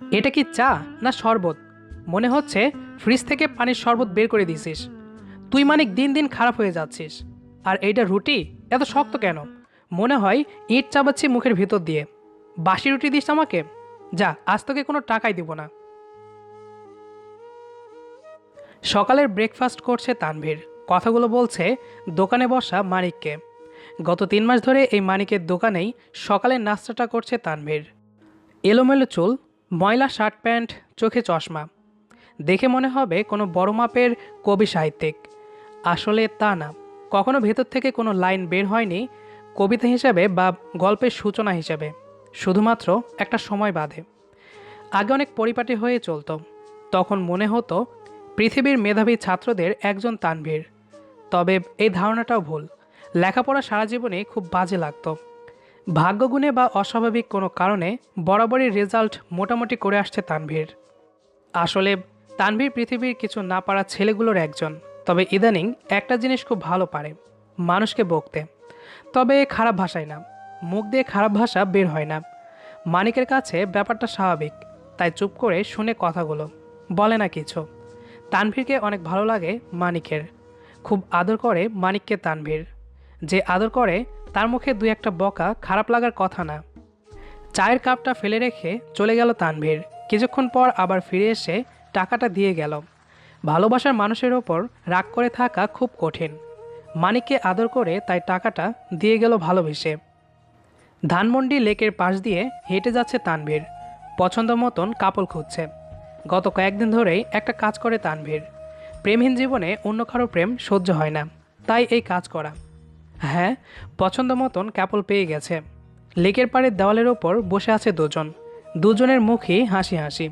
এটা কি চা না শরবত? মনে হচ্ছে ফ্রিজ থেকে পানির শরবত বের করে দিছিস তুই মানিক দিন দিন খারাপ হয়ে যাচ্ছিস। আর এইটা রুটি? এত শক্ত কেন? মনে হয় ইট চাবাচ্ছি মুখের ভিতর দিয়ে। বাসি রুটি দিস আমাকে? যা, আজ তোকে কোনো টাকাই দিব না। সকালের ব্রেকফাস্ট করছে তানভীর। কথাগুলো বলছে দোকানে বসা মানিককে। গত তিন মাস ধরে এই মানিকের দোকানেই সকালের নাস্তাটা করছে তানভীর। এলোমেলো চুল ময়লা শার্ট প্যান্ট, চোখে চশমা। দেখে মনে হবে কোনো বড় মাপের কবি সাহিত্যিক। আসলে তা না। কখনো ভেতর থেকে কোনো লাইন বের হয়নি কবিতা হিসেবে বা গল্পের সূচনা হিসেবে। শুধুমাত্র একটা সময় বাদে। আগে অনেক পরিপাটি হয়ে চলতো। তখন মনে হতো পৃথিবীর মেধাবী ছাত্রদের একজন তানভীর। তবে এই ধারণাটাও ভুল। লেখাপড়া সারা জীবনে খুব বাজে লাগতো। ভাগ্যগুণে বা অস্বাভাবিক কোনো কারণে বরাবরই রেজাল্ট মোটামুটি করে আসছে তানভীর। আসলে তানভীর পৃথিবীর কিছু না পারা ছেলেগুলোর একজন, তবে ইদানিং একটা জিনিস খুব ভালো পারে, মানুষকে বকতে। তবে খারাপ ভাষায় না, মুখ দিয়ে খারাপ ভাষা বের হয় না। মানিকের কাছে ব্যাপারটা স্বাভাবিক, তাই চুপ করে শুনে কথাগুলো, বলে না কিছু। তানভীরকে অনেক ভালো লাগে মানিকের, খুব আদর করে মানিককে তানভীর। যে আদর করে তার মুখে দুই একটা বকা, খারাপ লাগার কথা না। চায়ের কাপটা ফেলে রেখে চলে গেল তানভীর। কিছুক্ষণ পর আবার ফিরে এসে টাকাটা দিয়ে গেল। ভালোবাসার মানুষের ওপর রাগ করে থাকা খুব কঠিন। মানিককে আদর করে তাই টাকাটা দিয়ে গেল ভালোবেসে। ধানমন্ডি লেকের পাশ দিয়ে হেঁটে যাচ্ছে তানভীর। পছন্দ মতন কাপড় খুঁজছে। গত কয়েকদিন ধরেই একটা কাজ করে তানভীর। প্রেমহীন জীবনে অন্য কারও প্রেম সহ্য হয় না। তাই এই কাজ করা। হ্যাঁ পছন্দ মতন কাপল পেয়ে গেছে। লেকের পাড়ের দেওয়ালের ওপর বসে আছে দুজন। দুজনের মুখে হাসি হাসি।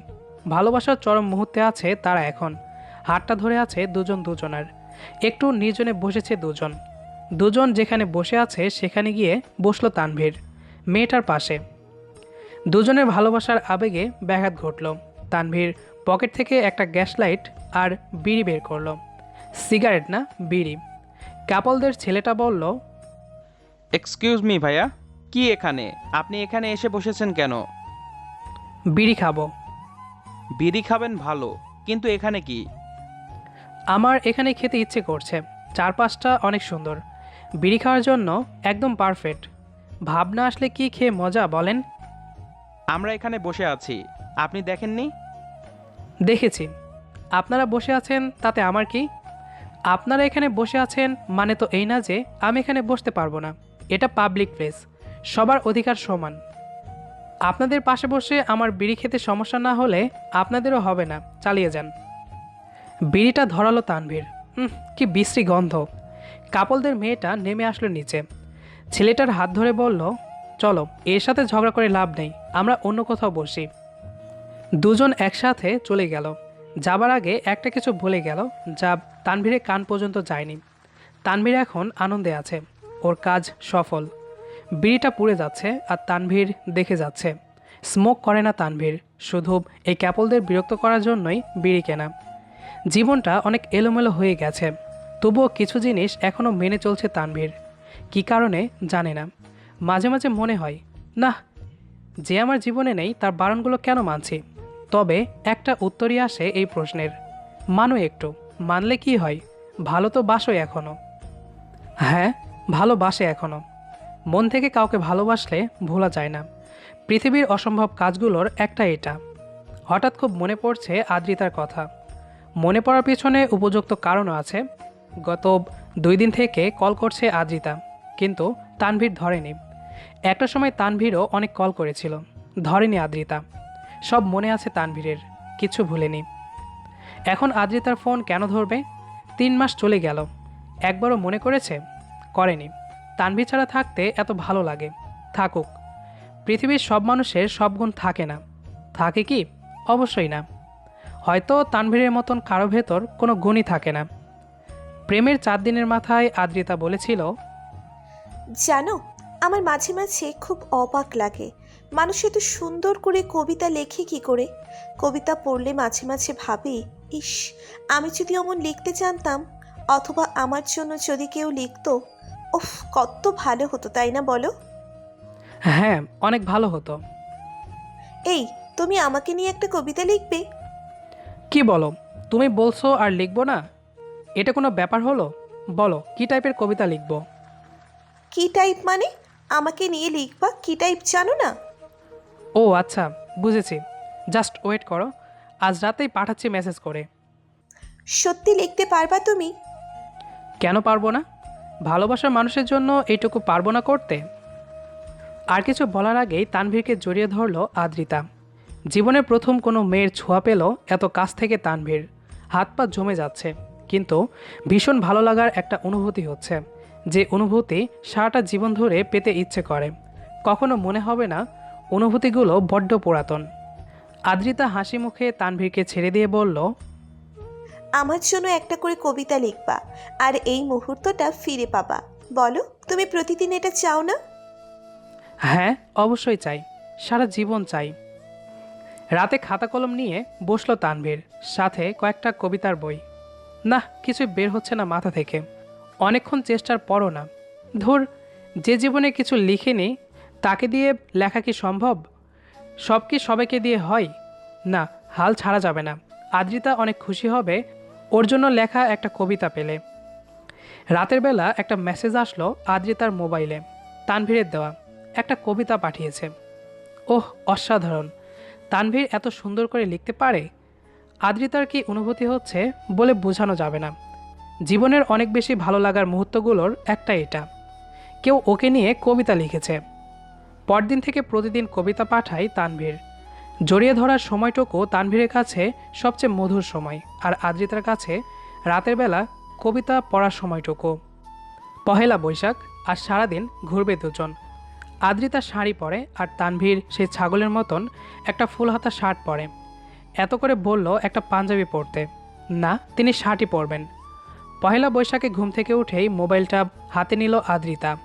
ভালোবাসার চরম মুহূর্তে আছে তারা এখন। হাতটা ধরে আছে দুজন দুজনের। একটু নির্জনে বসেছে দুজন। দুজন যেখানে বসে আছে সেখানে গিয়ে বসল তানভীর, মেয়েটার পাশে। দুজনের ভালোবাসার আবেগে ব্যাঘাত ঘটল। তানভীর পকেট থেকে একটা গ্যাস লাইট আর বিড়ি বের করল। সিগারেট না, বিড়ি। কাপলদের ছেলেটা বলল এক্সকিউজ মি ভাইয়া। কি এখানে? আপনি এখানে এসে বসেছেন কেন? বিড়ি খাব। বিড়ি খাবেন ভালো কিন্তু এখানে কি? আমার এখানে খেতে ইচ্ছে করছে। চারপাশটা অনেক সুন্দর। বিড়ি খাওয়ার জন্য একদম পারফেক্ট ভাবনা আসলে কি খেয়ে মজা বলেন? আমরা এখানে বসে আছি। আপনি দেখেননি? দেখেছি। আপনারা বসে আছেন তাতে আমার কি? আপনারা এখানে বসে আছেন মানে তো এই না যে আমি এখানে বসতে পারব না। এটা পাবলিক প্লেস সবার অধিকার সমান। আপনাদের পাশে বসে আমার বিড়ি খেতে সমস্যা না হলে আপনাদেরও হবে না, চালিয়ে যান। বিড়িটা ধরালো তানভীর। কি বিশ্রী গন্ধ। কাপলদের মেয়েটা নেমে আসলো নিচে। ছেলেটার হাত ধরে বলল, চলো, এর সাথে ঝগড়া করে লাভ নেই, আমরা অন্য কোথাও বসি। দুজন একসাথে চলে গেল। যাবার আগে একটা কিছু বলে গেল, যা তানভীরের কান পর্যন্ত যায়নি। তানভীর এখন আনন্দে আছে। ওর কাজ সফল। বিড়িটা পুড়ে যাচ্ছে আর তানভীর দেখে যাচ্ছে। স্মোক করে না তানভীর। শুধু এই ক্যাপলদের বিরক্ত করার জন্যই বিড়ি কেনা। জীবনটা অনেক এলোমেলো হয়ে গেছে। তবুও কিছু জিনিস এখনও মেনে চলছে তানভীর। কী কারণে জানে না। মাঝে মাঝে মনে হয় না যে আমার জীবনে নেই তার বারণগুলো কেন মানছি? তবে একটা উত্তরই আসে এই প্রশ্নের। মানো একটু। মানলে কি হয়? ভালো তো বাসোই এখনও হ্যাঁ ভালোবাসে এখনও মন থেকে কাউকে ভালোবাসলে ভোলা যায় না। পৃথিবীর অসম্ভব কাজগুলোর একটা এটা। হঠাৎ খুব মনে পড়ছে আদ্রিতার কথা। মনে পড়ার পিছনে উপযুক্ত কারণও আছে। গত দুই দিন থেকে কল করছে আদ্রিতা, কিন্তু তানভীর ধরেনি। একটা সময় তানভীরও অনেক কল করেছিল। ধরেনি আদ্রিতা। সব মনে আছে তানভীরের, কিছু ভুলেনি। এখন আদ্রিতার ফোন কেন ধরবে? তিন মাস চলে গেল। একবারও মনে করেছে? করেনি। তানভীর ছাড়া থাকতে এত ভালো লাগে। থাকুক। পৃথিবীর সব মানুষের সব গুণ থাকে না। থাকে কি? অবশ্যই না। হয়তো তানভীরের মতন কারও ভেতর কোনো গুণই থাকে না। প্রেমের চার দিনের মাথায় আদ্রিতা বলেছিল, জানো, আমার মাঝে মাঝে খুব অবাক লাগে। মানুষ এত সুন্দর করে কবিতা লেখে কি করে? কবিতা পড়লে মাঝে মাঝে ভাবে ইস আমি যদি অমন লিখতে জানতাম অথবা আমার জন্য যদি কেউ লিখতো উফ কত ভালো হতো তাই না বলো? হ্যাঁ অনেক ভালো হতো। এই তুমি আমাকে নিয়ে একটা কবিতা লিখবে? কি বলো? তুমি বলছো আর লিখব না? এটা কোনো ব্যাপার হলো? বলো কি টাইপের কবিতা লিখব? কি টাইপ মানে? আমাকে নিয়ে লিখবা? কি টাইপ? জানো না? ও আচ্ছা বুঝেছি। জাস্ট ওয়েট করো আজ রাতেই পাঠাচ্ছি মেসেজ করে। সত্যি লিখতে পারবা তুমি? কেন পারব না? ভালোবাসার মানুষের জন্য এইটুকু পারব না করতে? আর কিছু বলার আগেই তানভীরকে জড়িয়ে ধরলো আদ্রিতা। জীবনের প্রথম কোনো মেয়ের ছোঁয়া পেল এত কাছ থেকে তানভীর। হাত পা জমে যাচ্ছে। কিন্তু ভীষণ ভালো লাগার একটা অনুভূতি হচ্ছে যে অনুভূতি সারাটা জীবন ধরে পেতে ইচ্ছে করে। কখনো মনে হবে না অনুভূতিগুলো বড্ড পুরাতন। আদ্রিতা হাসি মুখে তানভীরকে ছেড়ে দিয়ে বলল আমার জন্য একটা করে কবিতা লিখবা আর এই মুহূর্তটা ফিরে পাবা। বলো তুমি প্রতিদিন এটা চাও না? হ্যাঁ অবশ্যই চাই সারা জীবন চাই। রাতে খাতা কলম নিয়ে বসল তানভীর সাথে কয়েকটা কবিতার বই। না কিছু বের হচ্ছে না মাথা থেকে অনেকক্ষণ চেষ্টার পরও না। ধুর যে জীবনে কিছু লিখিনি তাকে দিয়ে লেখা কি সম্ভব? সব কি সবাইকে দিয়ে হয়? না, হাল ছাড়া যাবে না। আদ্রিতা অনেক খুশি হবে, ওর জন্য লেখা একটা কবিতা পেলে। রাতের বেলা একটা মেসেজ আসলো আদ্রিতার মোবাইলে তানভীরের দেওয়া। একটা কবিতা পাঠিয়েছে। ওহ, অসাধারণ। তানভীর এত সুন্দর করে লিখতে পারে? আদ্রিতার কি অনুভূতি হচ্ছে বলে বোঝানো যাবে না। জীবনের অনেক বেশি ভালো লাগার মুহূর্তগুলোর একটা এটা। কেউ ওকে নিয়ে কবিতা লিখেছে। পরদিন থেকে প্রতিদিন কবিতা পাঠায় তানভীর। জড়িয়ে ধরার সময়টুকু তানভীরের কাছে সবচেয়ে মধুর সময়, আর আদ্রিতার কাছে রাতের বেলা কবিতা পড়ার সময়টুকু। পহেলা বৈশাখ, আর সারাদিন ঘুরবে দুজন। আদ্রিতা শাড়ি পরে, আর তানভীর সেই ছাগলের মতন একটা ফুল হাতা শার্ট পরে। এত করে বলল একটা পাঞ্জাবি পরতে। না, তিনি শার্টই পরবেন। পহেলা বৈশাখে ঘুম থেকে উঠেই মোবাইলটা হাতে নিল আদ্রিতা।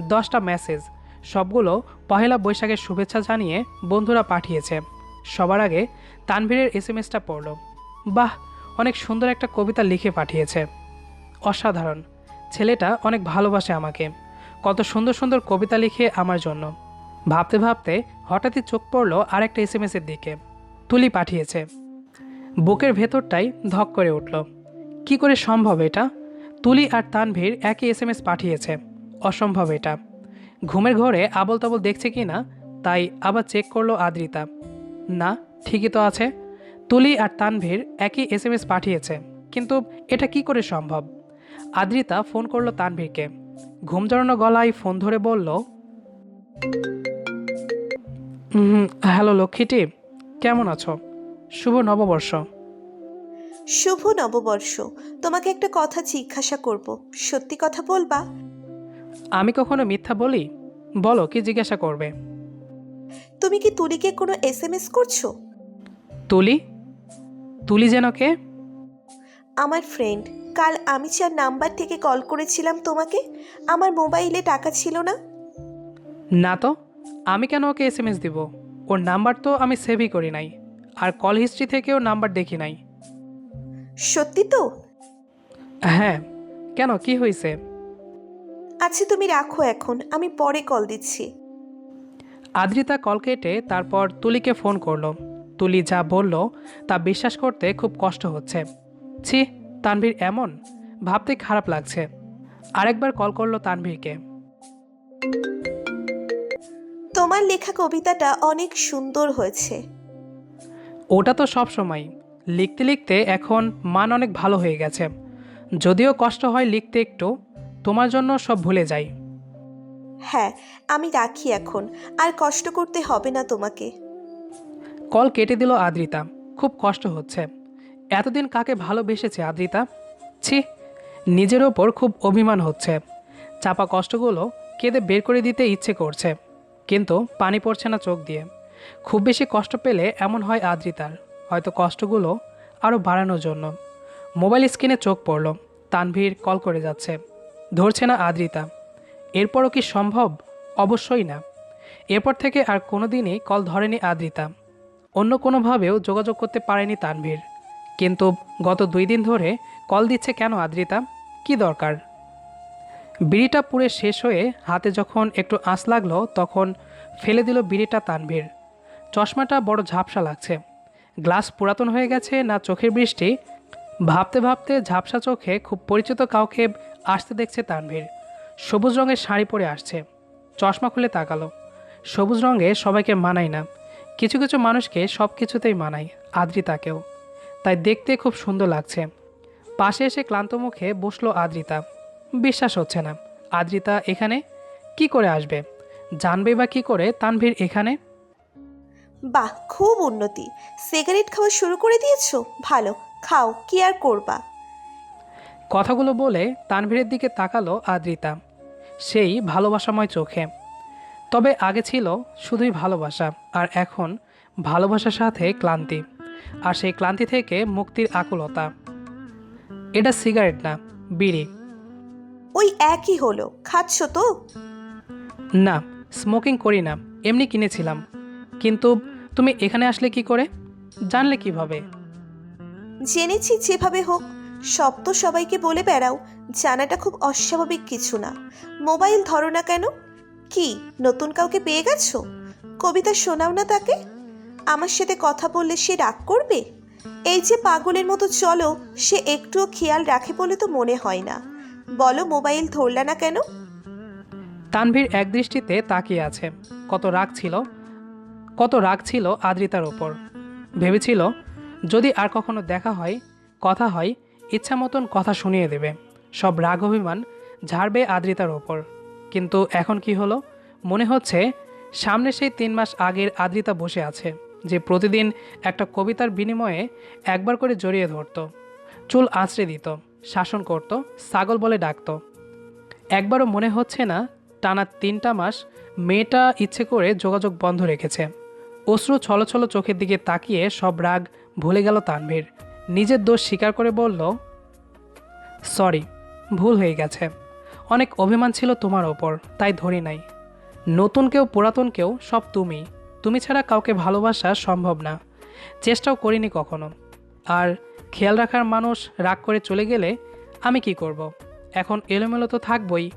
দশটা মেসেজ। সবগুলো পহেলা বৈশাখের শুভেচ্ছা জানিয়ে বন্ধুরা পাঠিয়েছে। সবার আগে তানভীরের এস এম এসটা পড়ল। বাহ, অনেক সুন্দর একটা কবিতা লিখে পাঠিয়েছে। অসাধারণ। ছেলেটা অনেক ভালোবাসে আমাকে। কত সুন্দর সুন্দর কবিতা লিখে আমার জন্য। ভাবতে ভাবতে হঠাৎই চোখ পড়ল আরেকটা এস এম এসের দিকে। তুলি পাঠিয়েছে। বুকের ভেতরটাই ধক করে উঠল। কি করে সম্ভব এটা? তুলি আর তানভীর একই এস এম এস পাঠিয়েছে। অসম্ভব এটা। ঘুমের ঘরে আবল তাবল দেখছে কি না তাই আবার চেক করল আদ্রিতা। না ঠিকই তো আছে। তুলি আর তানভীর একই এস এম এস পাঠিয়েছে। কিন্তু এটা কি করে সম্ভব? আদ্রিতা ফোন করল তানভীরকে। ঘুম জড়ানো গলায় ফোন ধরে বলল "হুম, হ্যালো লক্ষ্মীটি কেমন আছো? শুভ নববর্ষ। শুভ নববর্ষ। তোমাকে একটা কথা জিজ্ঞাসা করব। সত্যি কথা বলবা? আমি কখনো মিথ্যা বলি? বলো কি জিজ্ঞাসা করবে? তুমি কি তুলিকে কোনো এস এম এস করছ? তুলি? তুলি যেন কে? আমার ফ্রেন্ড কাল আমি যার নাম্বার থেকে কল করেছিলাম তোমাকে আমার মোবাইলে টাকা ছিল না। না তো আমি কেন ওকে এস এম এস দিব? ওর নাম্বার তো আমি সেভই করি নাই আর কল হিস্ট্রি থেকেও নাম্বার দেখি নাই। সত্যি তো? হ্যাঁ কেন কি হয়েছে? আচ্ছা তুমি রাখো এখন আমি পরে কল দিচ্ছি। আদ্রিতা কল কেটে তারপর তুলিকে ফোন করল। তুলি যা বলল তা বিশ্বাস করতে খুব কষ্ট হচ্ছে। ছি তানভীর এমন? ভাবতে খারাপ লাগছে। আরেকবার কল করল তানভীরকে। তোমার লেখা কবিতাটা অনেক সুন্দর হয়েছে। ওটা তো সব সময়। লিখতে লিখতে এখন মান অনেক ভালো হয়ে গেছে। যদিও কষ্ট হয় লিখতে একটু তোমার জন্য সব ভুলে যাই। হ্যাঁ আমি রাখি এখন। আর কষ্ট করতে হবে না তোমাকে। কল কেটে দিল আদ্রিতা। খুব কষ্ট হচ্ছে। এতদিন কাকে ভালোবেসেছে আদ্রিতা? ছি নিজের ওপর খুব অভিমান হচ্ছে। চাপা কষ্টগুলো কেঁদে বের করে দিতে ইচ্ছে করছে। কিন্তু পানি পড়ছে না চোখ দিয়ে। খুব বেশি কষ্ট পেলে এমন হয় আদ্রিতার। হয়তো কষ্টগুলো আরও বাড়ানোর জন্য। মোবাইল স্ক্রিনে চোখ পড়ল। তানভীর কল করে যাচ্ছে। ধরছে না আদ্রিতা। এরপরও কি সম্ভব? অবশ্যই না। এরপর থেকে আর কোনোদিনই কল ধরেনি আদ্রিতা। অন্য কোনোভাবেও যোগাযোগ করতে পারেনি তানভীর। কিন্তু গত দুই দিন ধরে কল দিচ্ছে কেন আদ্রিতা? কি দরকার? বিড়িটা পুড়ে শেষ হয়ে হাতে যখন একটু আঁচ লাগল, তখন ফেলে দিল বিড়িটা তানভীর। চশমাটা বড় ঝাপসা লাগছে। গ্লাস পুরাতন হয়ে গেছে না চোখের বৃষ্টি? ভাবতে ভাবতে ঝাপসা চোখে খুব পরিচিত কাউকে আসতে দেখছে তানভীর। সবুজ রঙের শাড়ি পরে আসছে। চশমা খুলে তাকালো। সবুজ রঙে সবাইকে মানায় না। কিছু কিছু মানুষকে সব কিছুতেই মানায় আদ্রিতাকেও তাই দেখতে খুব সুন্দর লাগছে। পাশে এসে ক্লান্ত মুখে বসল আদ্রিতা। বিশ্বাস হচ্ছে না। আদ্রিতা এখানে? কি করে আসবে? জানবে বা কি করে তানভীর এখানে? বাহ, খুব উন্নতি। সিগারেট খাওয়া শুরু করে দিয়েছ? ভালো, খাও, কি আর করবা? কথাগুলো বলে তানভীরের দিকে তাকালো আদ্রিতা। সেই ভালোবাসাময় চোখে। তবে আগে ছিল শুধুই ভালোবাসা আর এখন ভালোবাসার সাথে ক্লান্তি আর সেই ক্লান্তি থেকে মুক্তির আকুলতা। এটা সিগারেট না বিড়ি। ওই একই হলো খাচ্ছ তো? না স্মোকিং করি না এমনি কিনেছিলাম। কিন্তু তুমি এখানে আসলে কি করে? জানলে কীভাবে? জেনেছি যেভাবে হোক সব তো সবাইকে বলে বেড়াও জানাটা খুব অস্বাভাবিক কিছু না। মোবাইল ধরো না কেন? কি নতুন কাউকে পেয়ে গেছো? কবিতা শোনাও না তাকে? আমার সাথে কথা বললে সে রাগ করবে? এই যে পাগলের মতো চলো সে একটুও খেয়াল রাখে বলে তো মনে হয় না। বলো মোবাইল ধরলা না কেন? তানভীর একদৃষ্টিতে তাকিয়ে আছে। কত রাগ ছিল কত রাগ ছিল আদ্রিতার ওপর। ভেবেছিল যদি আর কখনো দেখা হয় কথা হয় ইচ্ছা মতন কথা শুনিয়ে দেবে। সব রাগ অভিমান ঝাড়বে আদ্রিতার ওপর। কিন্তু এখন কি হলো? মনে হচ্ছে সামনে সেই তিন মাস আগের আদ্রিতা বসে আছে, যে প্রতিদিন একটা কবিতার বিনিময়ে একবার করে জড়িয়ে ধরতো। চুল আঁচড়ে দিত, শাসন করত, ছাগল বলে ডাকতো। একবারও মনে হচ্ছে না টানা তিনটা মাস মেয়েটা ইচ্ছে করে যোগাযোগ বন্ধ রেখেছে। অশ্রু ছলছল চোখের দিকে তাকিয়ে সব রাগ ভুলে গেল তানভীর। নিজের দোষ স্বীকার করে বলল, সরি, ভুল হয়ে গেছে। অনেক অভিমান ছিল তোমার ওপর, তাই ধরি নাই। নতুন কেউ, পুরাতন কেউ, সব তুমি। তুমি ছাড়া কাউকে ভালোবাসা সম্ভব না। চেষ্টাও করিনি কখনো। আর খেয়াল রাখার মানুষ রাগ করে চলে গেলে আমি কি করব। এখন এলোমেলো তো থাকবই।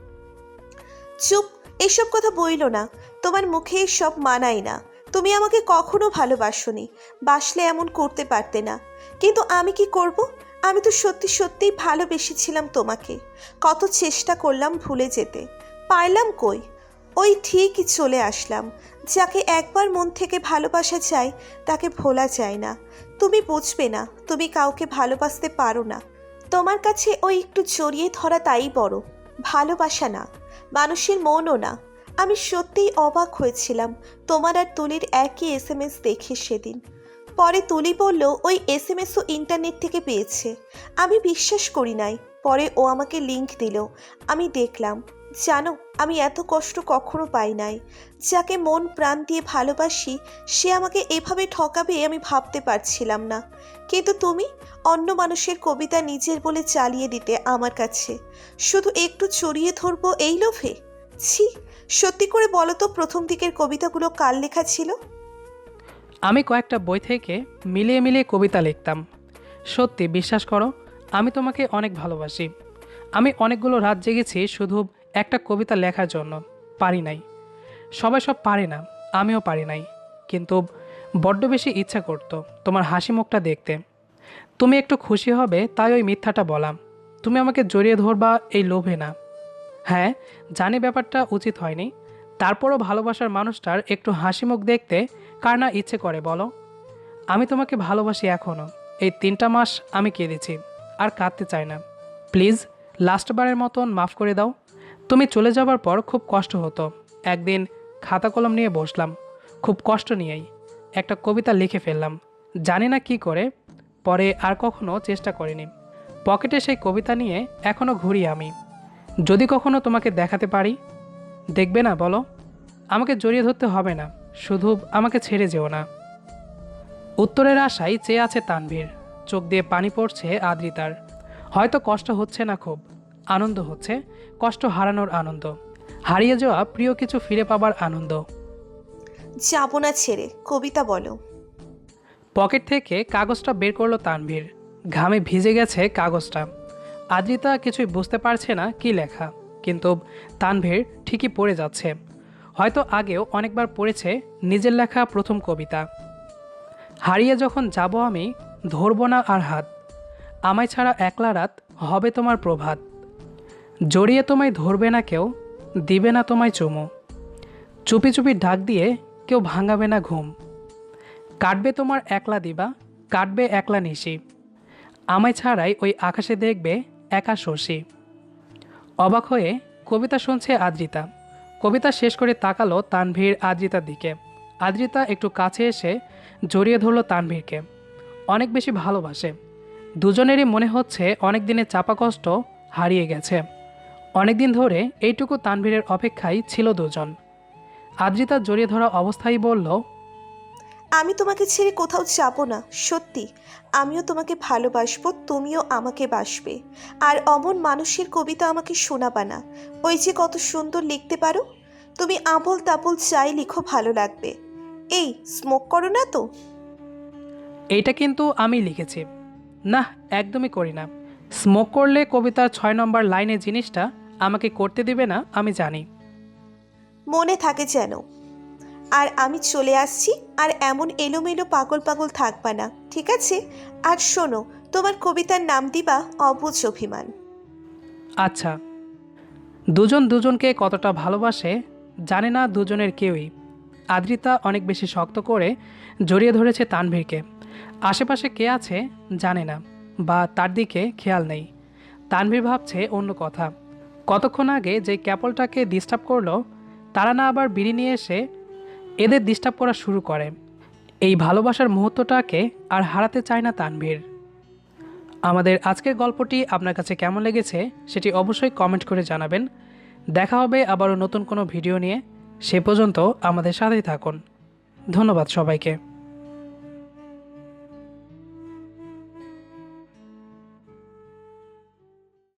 চুপ, এসব কথা বইল না। তোমার মুখে সব মানায় না। তুমি আমাকে কখনো ভালোবাসোনি। বাসলে এমন করতে পারতে না। কিন্তু আমি কি করব? আমি তো সত্যি সত্যিই ভালোবেসেছিলাম তোমাকে। কত চেষ্টা করলাম ভুলে যেতে। পারলাম কই? ওই ঠিকই চলে আসলাম। যাকে একবার মন থেকে ভালোবাসা যায়, তাকে ভোলা যায় না। তুমি বুঝবে না, তুমি কাউকে ভালোবাসতে পারো না। তোমার কাছে ওই একটু জড়িয়ে ধরা তাই বড়। ভালোবাসা না। মানুষের মনও না। আমি সত্যিই অবাক হয়েছিলাম। তোমার আর তুলির একই এস এম এস দেখে সেদিন। পরে তুলি বলল, ওই এস এম এসও ইন্টারনেট থেকে পেয়েছে। আমি বিশ্বাস করি নাই। পরে ও আমাকে লিংক দিল। আমি দেখলাম, জানো, আমি এত কষ্ট কখনো পাই নাই। যাকে মন প্রাণ দিয়ে ভালোবাসি, সে আমাকে এভাবে ঠকাবে আমি ভাবতে পারছিলাম না। কিন্তু তুমি, অন্য মানুষের কবিতা নিজের বলে চালিয়ে দিতে আমার কাছে। শুধু একটু চড়িয়ে ধরবো এই লোভে? ছি, সত্যি করে বলো তো প্রথম দিকের কবিতাগুলো কার লেখা ছিল? আমি কয়েকটা বই থেকে মিলিয়ে মিলিয়ে কবিতা লিখতাম। সত্যি, বিশ্বাস করো, আমি তোমাকে অনেক ভালোবাসি। আমি অনেকগুলো রাত জেগেছি শুধু একটা কবিতা লেখার জন্য, পারি নাই। সবাই সব পারে না, আমিও পারি নাই। কিন্তু বড্ড বেশি ইচ্ছা করতো তোমার হাসি মুখটা দেখতে। তুমি একটু খুশি হবে, তাই ওই মিথ্যাটা বলাম তুমি আমাকে জড়িয়ে ধরবা এই লোভে না। হ্যাঁ জানি ব্যাপারটা উচিত হয়নি। তারপরও ভালোবাসার মানুষটার একটু হাসি মুখ দেখতে কার না ইচ্ছে করে, বলো? আমি তোমাকে ভালোবাসি এখনও এই তিনটা মাস আমি কেঁদেছি, আর কাঁদতে চাই না। প্লিজ, লাস্টবারের মতন মাফ করে দাও। তুমি চলে যাবার পর খুব কষ্ট হতো। একদিন খাতা কলম নিয়ে বসলাম, খুব কষ্ট নিয়েই। একটা কবিতা লিখে ফেললাম, জানি না কি করে, পরে আর কখনো চেষ্টা করিনি। পকেটে সেই কবিতা নিয়ে এখনও ঘুরি আমি। যদি কখনো তোমাকে দেখাতে পারি? দেখবে না বলো। আমাকে জড়িয়ে ধরতে হবে না শুধু আমাকে ছেড়ে যেও না। উত্তরের আশায় চেয়ে আছে তানভীর। চোখ দিয়ে পানি পড়ছে আদ্রিতার হয়তো কষ্ট হচ্ছে না খুব আনন্দ হচ্ছে কষ্ট হারানোর আনন্দ। হারিয়ে যাওয়া প্রিয় কিছু ফিরে পাবার আনন্দ। যাব না ছেড়ে কবিতা বলো। পকেট থেকে কাগজটা বের করল তানভীর। ঘামে ভিজে গেছে কাগজটা। আদ্রিতা কিছুই বুঝতে পারছে না কি লেখা, কিন্তু তানভীর ঠিকই পড়ে যাচ্ছে। হয়তো আগেও অনেকবার পড়েছে নিজের লেখা প্রথম কবিতা। হারিয়ে যখন যাব আমি, ধরব না আর হাত। আমায় ছাড়া একলা রাত হবে তোমার প্রভাত। জড়িয়ে তোমায় ধরবে না কেউ, দিবে না তোমায় চুমু। চুপি চুপি ডাক দিয়ে কেউ ভাঙাবে না ঘুম। কাটবে তোমার একলা দিবা, কাটবে একলা নিশি। আমায় ছাড়াই ওই আকাশে দেখবে একা শশী। অবাক হয়ে কবিতা শুনছে আদ্রিতা। কবিতা শেষ করে তাকালো তানভীর আদ্রিতার দিকে। আদ্রিতা একটু কাছে এসে জড়িয়ে ধরলো তানভীরকে। অনেক বেশি ভালোবাসে। দুজনেরই মনে হচ্ছে অনেক দিনের চাপা কষ্ট হারিয়ে গেছে। অনেক দিন ধরে এইটুকু তানভীরের অপেক্ষায় ছিল দুজন। আদ্রিতা জড়িয়ে ধরা অবস্থায় বলল আমি তোমাকে ছেড়ে কোথাও যাব না সত্যি। আমিও তোমাকে ভালোবাসবো তুমিও আমাকে বাসবে। আর অমন মানুষের কবিতা আমাকে শোনাবা না। ওই যে কত সুন্দর লিখতে পারো? তুমি আবল তাবল চাই লিখো ভালো লাগবে। এই স্মোক করো না তো। এইটা কিন্তু আমি লিখেছি। না একদমই করি না। স্মোক করলে কবিতার ছয় নম্বর লাইনের জিনিসটা আমাকে করতে দিবে না আমি জানি। মনে থাকে যেন। আর আমি চলে আসছি, আর এমন এলোমেলো পাগল পাগল থাকবা না, ঠিক আছে? আর শোনো, তোমার কবিতার নাম দিবা অবুজ অভিমান। আচ্ছা দুজন দুজনকে কতটা ভালোবাসে জানে না দুজনের কেউই। আদ্রিতা অনেক বেশি শক্ত করে জড়িয়ে ধরেছে তানভীরকে। আশেপাশে কে আছে জানে না, বা তার দিকে খেয়াল নেই। তানভীর ভাবছে অন্য কথা। কতক্ষণ আগে যে ক্যাপলটাকে ডিস্টার্ব করল, তারা না আবার বিড়ি নিয়ে এসে এদের ডিস্টার্ব করা শুরু করে। এই ভালোবাসার মুহূর্তটাকে আর হারাতে চায় না তানভীর। আমাদের আজকের গল্পটি আপনার কাছে কেমন লেগেছে সেটি অবশ্যই কমেন্ট করে জানাবেন। দেখা হবে আবারও নতুন কোনো ভিডিও নিয়ে। সে পর্যন্ত আমাদের সাথেই থাকুন। ধন্যবাদ সবাইকে।